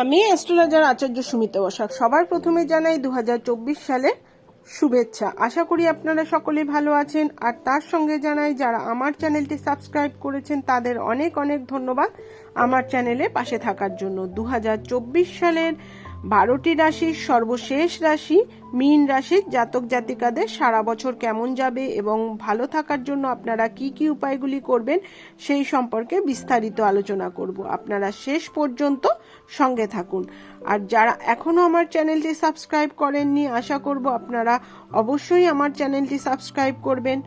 আমি অ্যাস্ট্রোলজার আচার্য সুমিত বসাক, সবার প্রথমে জানাই দু সালে শুভেচ্ছা। আশা করি আপনারা সকলে ভালো আছেন, আর তার সঙ্গে জানাই যারা আমার চ্যানেলটি সাবস্ক্রাইব করেছেন, তাদের অনেক অনেক ধন্যবাদ আমার চ্যানেলে পাশে থাকার জন্য। দু হাজার চব্বিশ সালের বারোটি রাশির সর্বশেষ রাশি মীন রাশির জাতক জাতিকাদের সারা বছর কেমন যাবে এবং ভালো থাকার জন্য আপনারা কি কি উপায়গুলি করবেন সেই সম্পর্কে বিস্তারিত আলোচনা করব। আপনারা শেষ পর্যন্ত সঙ্গে থাকুন। আর যারা এখনও আমার চ্যানেলটি সাবস্ক্রাইব করেননি, আশা করব আপনারা অবশ্যই আমার চ্যানেলটি সাবস্ক্রাইব করবেন।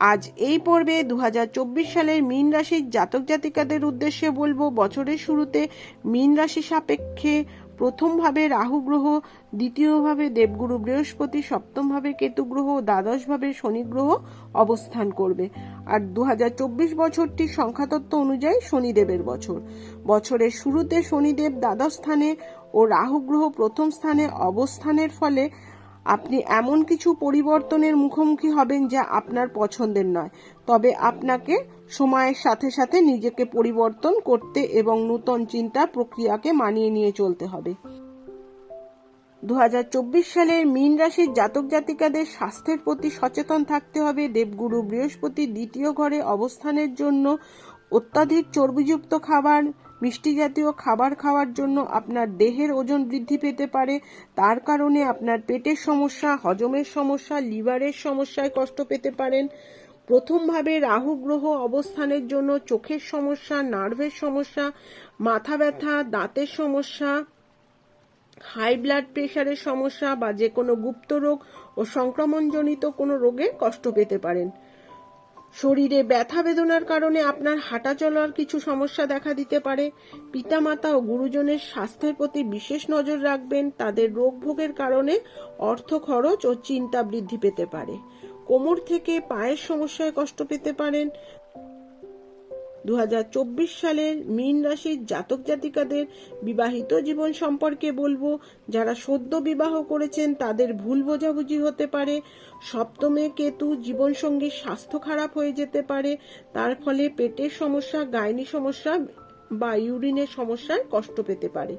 আজ এই পর্বে দু হাজার চব্বিশ সালের মীন রাশির জাতক জাতিকাদের উদ্দেশ্যে বলব, বছরের শুরুতে মীন রাশি সাপেক্ষে প্রথমভাবে রাহু গ্রহ, দ্বিতীয়ভাবে দেবগুরু বৃহস্পতি, সপ্তমভাবে কেতু গ্রহ দ্বাদশভাবে শনি গ্রহ অবস্থান করবে। আর দু হাজার চব্বিশ বছরটি সংখ্যাতত্ত্ব অনুযায়ী শনিদেবের বছর। বছরের শুরুতে শনিদেব দ্বাদশ স্থানে ও রাহু গ্রহ প্রথম স্থানে অবস্থানের ফলে আপনি এমন কিছু পরিবর্তনের মুখোমুখি হবেন যা আপনার পছন্দের নয়। তবে আপনাকে সময়ের সাথে সাথে নিজেকে পরিবর্তন করতে এবং নূতন চিন্তা প্রক্রিয়াকে মানিয়ে নিয়ে চলতে হবে। দু হাজার চব্বিশ সালের মীন রাশির জাতক জাতিকাদের স্বাস্থ্যের প্রতি সচেতন থাকতে হবে। দেবগুরু বৃহস্পতি দ্বিতীয় ঘরে অবস্থানের জন্য অত্যাধিক চর্বিযুক্ত খাবার, মিষ্টি জাতীয় খাবার খাওয়ার জন্য আপনার দেহের ওজন বৃদ্ধি পেতে পারে। তার কারণে আপনার পেটের সমস্যা, হজমের সমস্যা, লিভারের সমস্যায় কষ্ট পেতে পারেন। প্রথমভাবে রাহু গ্রহ অবস্থানের জন্য চোখের সমস্যা, নার্ভের সমস্যা, মাথা ব্যথা, দাঁতের সমস্যা, হাই ব্লাড প্রেশারের সমস্যা বা যে কোনো গুপ্ত রোগ ও সংক্রমণজনিত কোনো রোগে কষ্ট পেতে পারেন। শরীরে ব্যথা বেদনার কারণে আপনার হাঁটা চলার কিছু সমস্যা দেখা দিতে পারে। পিতামাতা ও গুরুজনের স্বাস্থ্যের প্রতি বিশেষ নজর রাখবেন। তাদের রোগ ভোগের কারণে অর্থ খরচ ও চিন্তা বৃদ্ধি পেতে পারে। কোমর থেকে পায়ের সমস্যায় কষ্ট পেতে পারেন। দু হাজার চব্বিশ সালের মীন রাশির জাতক জাতিকাদের বিবাহিত জীবন সম্পর্কে বলব। যারা সদ্য বিবাহ করেছেন, তাদের ভুল বোঝাবুঝি হতে পারে। সপ্তমে কেতু জীবনসঙ্গীর স্বাস্থ্য খারাপ হয়ে যেতে পারে। তার ফলে পেটের সমস্যা, গাইনি সমস্যা বা ইউরিনের সমস্যায় কষ্ট পেতে পারে।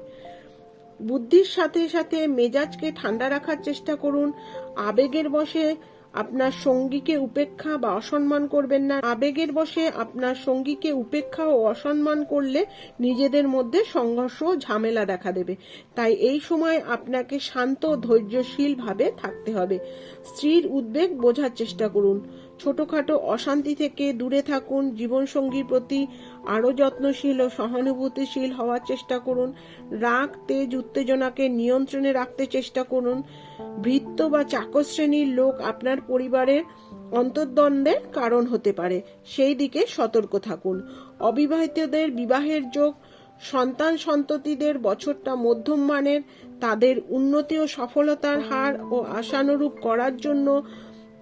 বুদ্ধির সাথে সাথে মেজাজকে ঠান্ডা রাখার চেষ্টা করুন। আবেগের বসে আপনার সঙ্গীকে উপেক্ষা বা অসম্মান করবেন না। আবেগের বসে আপনার সঙ্গীকে উপেক্ষা ও অসম্মান করলে নিজেদের মধ্যে সংঘর্ষ ও ঝামেলা দেখা দেবে। তাই এই সময় আপনাকে শান্ত ধৈর্যশীল ভাবে থাকতে হবে। স্ত্রীর উদ্বেগ বোঝার চেষ্টা করুন। ছোটখাটো অশান্তি থেকে দূরে থাকুন, জীবনসঙ্গীর প্রতি আরও যত্নশীল ও সহানুভূতিশীল হওয়ার চেষ্টা করুন, রাগ, তেজ, উত্তেজনাকে নিয়ন্ত্রণে রাখতে চেষ্টা করুন। ভৃত্য বা চাকর শ্রেণির লোক আপনার পরিবারের অন্তর্দ্বন্দ্বের কারণ হতে পারে, সেই দিকে সতর্ক থাকুন। অবিবাহিতদের বিবাহের যোগ, সন্তান সন্ততিদের বছরটা মধ্যম মানের, তাদের উন্নতি ও সফলতার হার ও আশানুরূপ করার জন্য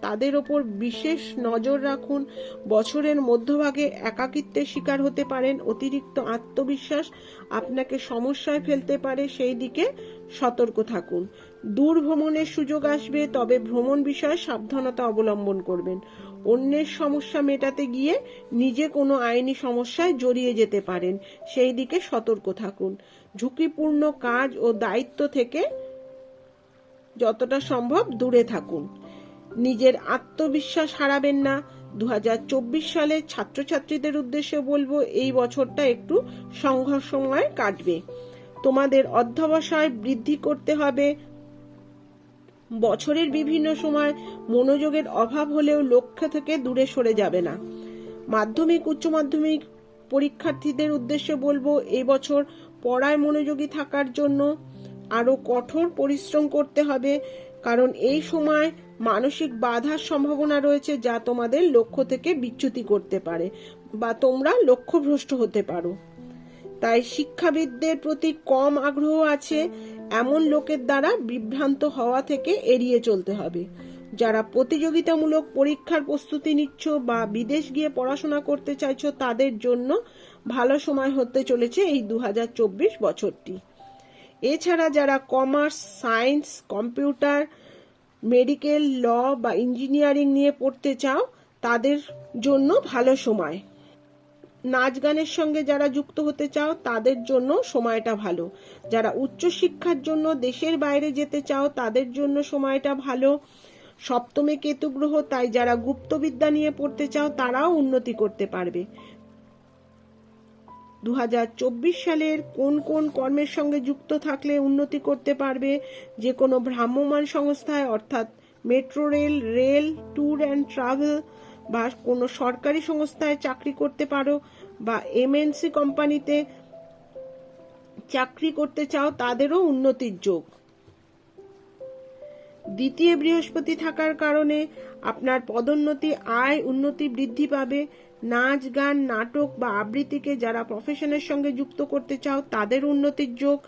তাদের ওপর বিশেষ নজর রাখুন। বছরের মধ্যভাগে একাকিত্বের শিকার হতে পারেন, অতিরিক্ত আত্মবিশ্বাস আপনাকে সমস্যায় ফেলতে পারে, সেই দিকে সতর্ক থাকুন। দূর ভ্রমণের সুযোগ আসবে, তবে ভ্রমণ বিষয়ে সাবধানতা অবলম্বন করবেন। অন্যের সমস্যা মেটাতে গিয়ে নিজে কোনো আইনি সমস্যায় জড়িয়ে যেতে পারেন, সেই দিকে সতর্ক থাকুন। ঝুঁকিপূর্ণ কাজ ও দায়িত্ব থেকে যতটা সম্ভব দূরে থাকুন। নিজের আত্মবিশ্বাস হারাবেন না। দু হাজার চব্বিশ সালে ছাত্রছাত্রীদের উদ্দেশ্যে বলব, এই বছরটা একটু সংঘর্ষময় কাটবে। তোমাদের অধ্যবসায় বৃদ্ধি করতে হবে। বছরের বিভিন্ন সময় মনোযোগের অভাব হলেও লক্ষ্য থেকে দূরে সরে যাবে না। মাধ্যমিক, উচ্চ মাধ্যমিক পরীক্ষার্থীদের উদ্দেশ্যে বলব, এই বছর পড়ায় মনোযোগী থাকার জন্য আরও কঠোর পরিশ্রম করতে হবে। কারণ এই সময় মানসিক বাধার সম্ভাবনা রয়েছে যা তোমাদের লক্ষ্য থেকে বিচ্যুতি করতে পারে বা তোমরা লক্ষ্যভ্রষ্ট হতে পারো। তাই শিক্ষাবিদদের প্রতি কম আগ্রহ আছে এমন লোকের দ্বারা বিভ্রান্ত হওয়া থেকে এড়িয়ে চলতে হবে। যারা প্রতিযোগিতামূলক পরীক্ষার প্রস্তুতি নিচ্ছ বা বিদেশ গিয়ে পড়াশোনা করতে চাইছো, তাদের জন্য ভালো সময় হতে চলেছে এই দু হাজার চব্বিশ বছরটি। এছাড়া যারা commerce, science, computer medical, law বা ইঞ্জিনিয়ারিং নিয়ে পড়তে চাও, তাদের জন্য ভালো সময়। নাচ গানের সঙ্গে যারা যুক্ত হতে চাও, তাদের জন্য সময়টা ভালো। যারা উচ্চশিক্ষার জন্য দেশের বাইরে যেতে চাও, তাদের জন্য সময়টা ভালো। সপ্তমে কেতু গ্রহ, তাই যারা গুপ্তবিদ্যা নিয়ে পড়তে চাও, তারাও উন্নতি করতে পারবে। দু হাজার চব্বিশ সালের কোন কোন কর্মের সঙ্গে যুক্ত থাকলে উন্নতি করতে পারবে যে কোনো ভ্রাম্যমাণ সংস্থায়, অর্থাৎ metro rail rail, tour and travel বা কোনো সরকারি সংস্থায় চাকরি করতে পারো বা এমএনসি কোম্পানিতে চাকরি করতে চাও, তাদেরও উন্নতির যোগ। দ্বিতীয় বৃহস্পতি থাকার কারণে আপনার পদোন্নতি, আয় উন্নতি বৃদ্ধি পাবে। নাচ, গান, নাটক বা আবৃত্তিকে যারা প্রফেশনের সঙ্গে যুক্ত করতে চাও, তাদের উন্নতির যোগ।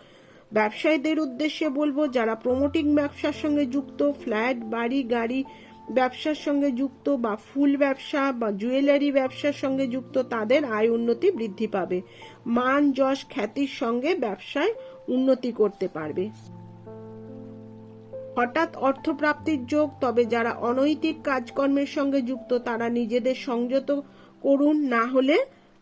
ব্যবসায়ীদের উদ্দেশ্যে বলব, যারা প্রমোটিং ব্যবসার সঙ্গে যুক্ত ফ্ল্যাট বাড়ি, গাড়ি ব্যবসার সঙ্গে যুক্ত বা ফুল ব্যবসা বা জুয়েলারি ব্যবসার সঙ্গে যুক্ত, তাদের আয় উন্নতি বৃদ্ধি পাবে। মান, যশ, খ্যাতির সঙ্গে ব্যবসায় উন্নতি করতে পারবে। হঠাৎ অর্থপ্রাপ্তির যোগ, তবে যারা অনৈতিক কাজকর্মের সঙ্গে যুক্ত, তারা নিজেদের সংযত করুন, না হলে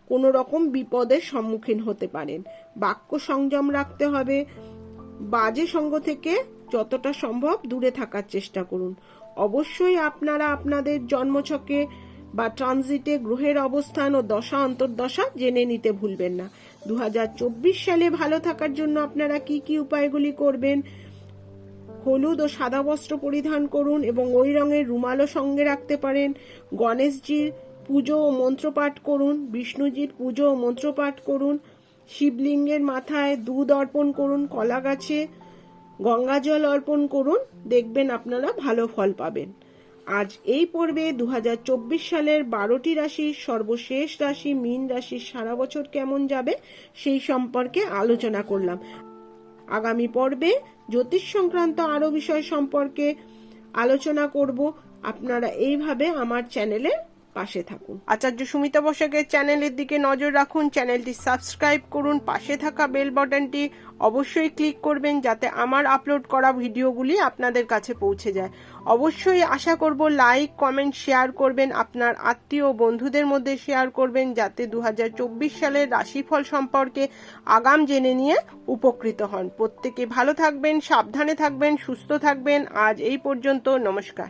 কোনো রকম বিপদের সম্মুখীন হতে পারেন। বাক্য সংযম রাখতে হবে। বাজে সঙ্গ থেকে যতটা সম্ভব দূরে থাকার চেষ্টা করুন। অবশ্যই আপনারা আপনাদের জন্মছকে বা ট্রানজিটে গ্রহের অবস্থান ও দশা, অন্তর্দশা জেনে নিতে ভুলবেন না। দু হাজার চব্বিশ সালে ভালো থাকার জন্য আপনারা কি কি উপায়গুলি করবেন? হলুদ ও সাদা বস্ত্র পরিধান করুন এবং ওই রঙের রুমালও সঙ্গে রাখতে পারেন। গণেশজির পুজো ও মন্ত্রপাঠ করুন, বিষ্ণুজির পুজো ও মন্ত্রপাঠ করুন, শিবলিঙ্গের মাথায় দুধ অর্পণ করুন কলা গাছে গঙ্গা জল অর্পণ করুন, দেখবেন আপনারা ভালো ফল পাবেন। আজ এই পর্বে দু হাজার চব্বিশ সালের বারোটি রাশির সর্বশেষ রাশি, মীন রাশির সারা বছর কেমন যাবে, সেই সম্পর্কে আলোচনা করলাম। আগামী পর্বে জ্যোতিষ সংক্রান্ত আরও বিষয় সম্পর্কে আলোচনা করব। আপনারা এইভাবে আমার চ্যানেলে পাশে থাকুন। আচার্য সুমিতা বসাকের চ্যানেলের দিকে নজর রাখুন, চ্যানেলটি সাবস্ক্রাইব করুন, পাশে থাকা বেল বাটনটি অবশ্যই ক্লিক করবেন যাতে আমার আপলোড করা ভিডিওগুলি আপনাদের কাছে পৌঁছে যায়। অবশ্যই আশা করব লাইক, কমেন্ট, শেয়ার করবেন, আপনার আত্মীয় ও বন্ধুদের মধ্যে শেয়ার করবেন যাতে দু হাজার চব্বিশ সালের রাশিফল সম্পর্কে আগাম জেনে নিয়ে উপকৃত হন। প্রত্যেকে ভালো থাকবেন, সাবধানে থাকবেন, সুস্থ থাকবেন। আজ এই পর্যন্ত, নমস্কার।